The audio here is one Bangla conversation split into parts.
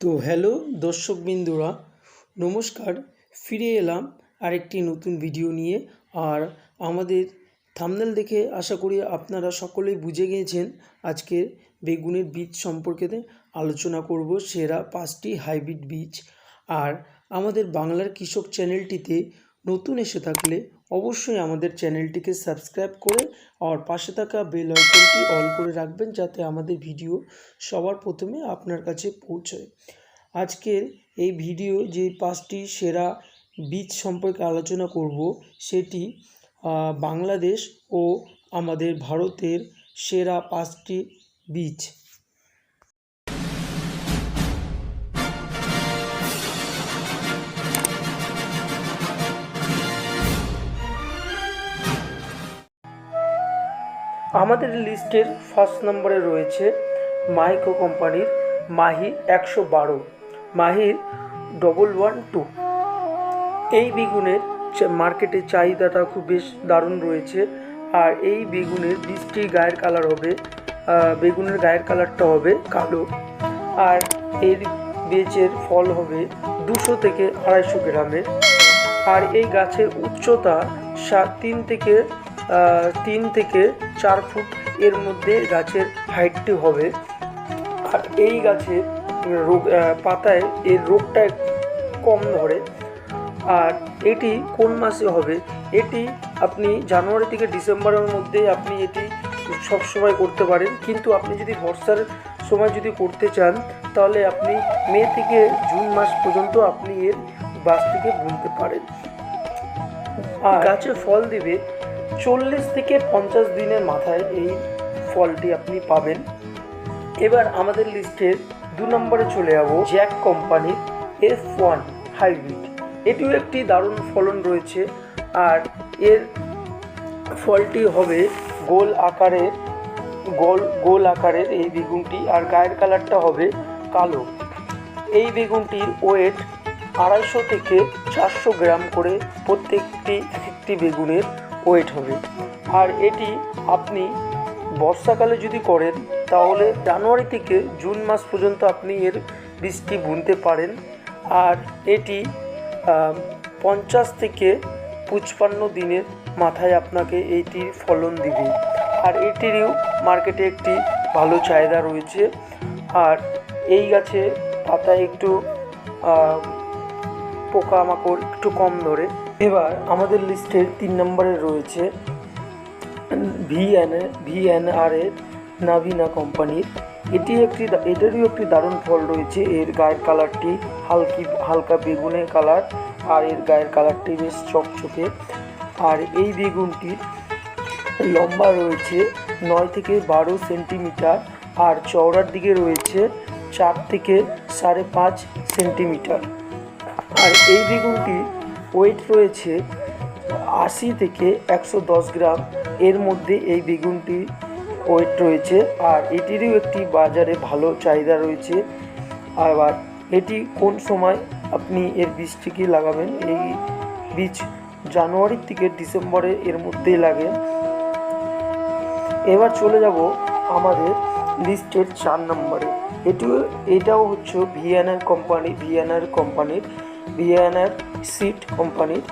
তো হ্যালো দর্শকবৃন্দরা, নমস্কার। ফিরে এলাম আরেকটি নতুন ভিডিও নিয়ে। আর আমাদের থামনেল দেখে আশা করি আপনারা সকলেই বুঝে গিয়েছেন আজকে বেগুনের বীজ সম্পর্কেতে আলোচনা করব সেরা পাঁচটি হাইব্রিড বীজ। আর আমাদের বাংলার কৃষক চ্যানেলটিতে নতুন এসে থাকলে অবশ্যই আমাদের চ্যানেলটিকে সাবস্ক্রাইব করে আর পাশে থাকা বেল আইকনটি অল করে রাখবেন যাতে আমাদের ভিডিও সবার প্রথমে আপনার কাছে পৌঁছয়। আজকের এই ভিডিও যে পাঁচটি সেরা বীজ সম্পর্কে আলোচনা করব, সেটি বাংলাদেশ ও আমাদের ভারতের সেরা পাঁচটি বীজ। আমাদের লিস্টের ফার্স্ট নম্বরে রয়েছে মাইকো কোম্পানির মাহি একশো বারো মাহির ডবল ওয়ান টু। এই বেগুনের মার্কেটে চাহিদাটা খুব বেশ দারুণ রয়েছে আর এই বেগুনের বীজটি গায়ের কালার হবে বেগুনের গায়ের কালারটা হবে কালো আর এর বীজের ফল হবে দুশো থেকে আড়াইশো গ্রামের। আর এই গাছের উচ্চতা সাত তিন থেকে তিন থেকে চার ফুট এর মধ্যে গাছের হাইটটি হবে। আর এই গাছের রোগ পাতায় এর রোগটা কম ধরে। আর এটি কোন মাসে হবে? এটি আপনি জানুয়ারি থেকে ডিসেম্বরের মধ্যে আপনি এটি সবসময় করতে পারেন। কিন্তু আপনি যদি বর্ষার সময় যদি করতে চান, তাহলে আপনি মে থেকে জুন মাস পর্যন্ত আপনি এর গাছটিকে বুনতে পারেন। আর গাছে ফল দিবে চল্লিশ থেকে পঞ্চাশ দিনের মাথায় এই ফলটি আপনি পাবেন। এবার আমাদের লিস্টের দু নম্বরে চলে যাব জ্যাক কোম্পানির এফ ওয়ান হাইব্রিড। এটিও একটি দারুণ ফলন রয়েছে আর এর ফলটি হবে গোল আকারের, গোল গোল আকারের এই বেগুনটি আর গায়ের কালারটা হবে কালো। এই বেগুনটির ওয়েট আড়াইশো থেকে চারশো গ্রাম করে প্রত্যেকটি এক একটি বেগুনের ওয়েট হবে। আর এটি আপনি বর্ষাকালে যদি করেন, তাহলে জানুয়ারি থেকে জুন মাস পর্যন্ত আপনি এর বীজটি বুনতে পারেন। আর এটি পঞ্চাশ থেকে পঁচপান্ন দিনের মাথায় আপনাকে এইটির ফলন দিবে। আর এটিরও মার্কেটে একটি ভালো চাহিদা রয়েছে। আর এই গাছে পাতায় একটু পোকামাকড় একটু কম ধরে। এবার আমাদের লিস্টের তিন নম্বরে রয়েছে ভিএন ভিএনআর এর নাভিনা কোম্পানির। এটি একটি এটারও একটি দারুণ ফল রয়েছে। এর গায়ের কালারটি হালকি, হালকা বেগুনের কালার আর এর গায়ের কালারটি বেশ চকচকে। আর এই বেগুনটির লম্বা রয়েছে, নয় থেকে বারো সেন্টিমিটার আর চওড়ার দিকে রয়েছে চার থেকে সাড়ে পাঁচ সেন্টিমিটার। আর এই বেগুনটি ওয়েট রয়েছে আশি থেকে একশো দশ গ্রাম। এর মধ্যে এই বেগুনটি ওয়েট রয়েছে আর এটিরও একটি বাজারে ভালো চাহিদা রয়েছে। আবার এটি কোন সময় আপনি এর বীজটিকে লাগাবেন? এই বীজ জানুয়ারি থেকে ডিসেম্বরে এর মধ্যেই লাগে। এবার চলে যাব আমাদের লিস্টের চার নম্বরে। এটিও, এটাও হচ্ছে ভিএনআর কোম্পানি, ভিএনআর কোম্পানির ভিএনআর সিট কোম্পানির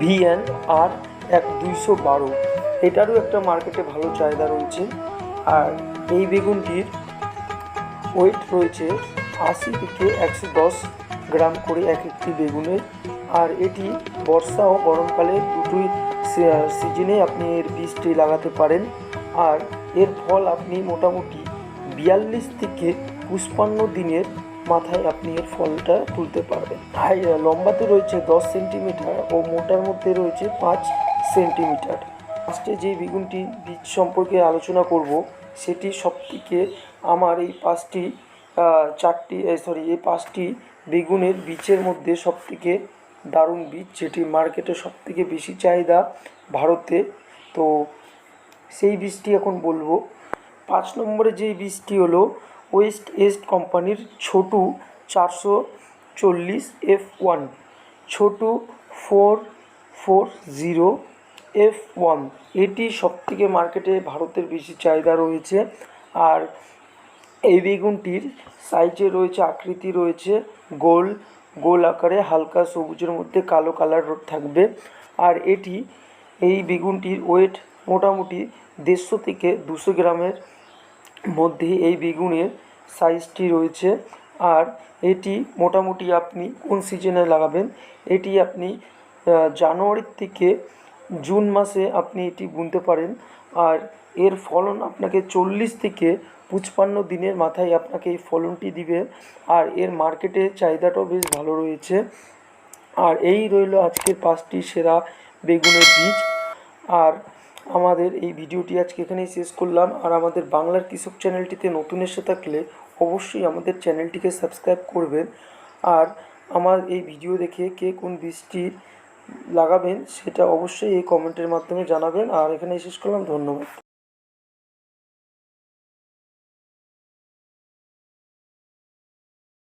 ভিএন আর এক দুইশো বারো। এটারও একটা মার্কেটে ভালো চাহিদা রয়েছে। আর এই বেগুনটির ওয়েট রয়েছে আশি থেকে একশো দশ গ্রাম করে এক একটি বেগুনের। আর এটি বর্ষা ও গরমকালে দুটোই সিজনে আপনি এর বীজটি লাগাতে পারেন। আর এর ফল আপনি মোটামুটি বিয়াল্লিশ থেকে পুষ্পান্ন দিনের মাথায় আপনি এর ফলটা তুলতে পারবেন। হাই লম্বাতে রয়েছে দশ সেন্টিমিটার ও মোটার মধ্যে রয়েছে পাঁচ সেন্টিমিটার। ফার্স্টে যে বেগুনটি বীজ সম্পর্কে আলোচনা করব, সেটি সবথেকে আমার এই পাঁচটি চারটি সরি এই পাঁচটি বেগুনের বীজের মধ্যে সবথেকে দারুণ বীজ, যেটি মার্কেটে সবথেকে বেশি চাহিদা ভারতে। তো সেই বীজটি এখন বলব। পাঁচ নম্বরে যে বীজটি হলো ওয়েস্ট ইস্ট কোম্পানির ছোটু চারশো চল্লিশ F one Chhotu four four zero F one এটি সবথেকে মার্কেটে ভারতের বেশি চাহিদা রয়েছে আর এই বেগুনটির সাইজে রয়েছে, আকৃতি রয়েছে গোল গোল আকারে হালকা সবুজের মধ্যে কালো কালার থাকবে। আর এটি, এই বেগুনটির ওয়েট মোটামুটি দেড়শো থেকে দুশো গ্রামের মধ্যে এই বেগুনের সাইজটি রয়েছে। আর এটি মোটামুটি আপনি কোন সিজনে লাগাবেন? এটি আপনি জানুয়ারির থেকে জুন মাসে আপনি এটি বুনতে পারেন। আর এর ফলন আপনাকে চল্লিশ থেকে পঁচপান্ন দিনের মাথায় আপনাকে এই ফলনটি দিবে। আর এর মার্কেটে চাহিদাটাও বেশ ভালো রয়েছে। আর এই রইল আজকের পাঁচটি সেরা বেগুনের বীজ। আর আমাদের এই ভিডিওটি আজকে এখানেই শেষ করলাম। আর আমাদের বাংলার কৃষক চ্যানেলটিতে নতুন এসে থাকলে অবশ্যই আমাদের চ্যানেলটিকে সাবস্ক্রাইব করবেন। আর আমার এই ভিডিও দেখে কে কোন বৃষ্টি লাগাবেন সেটা অবশ্যই এই কমেন্টের মাধ্যমে জানাবেন। আর এখানে শেষ করলাম। ধন্যবাদ।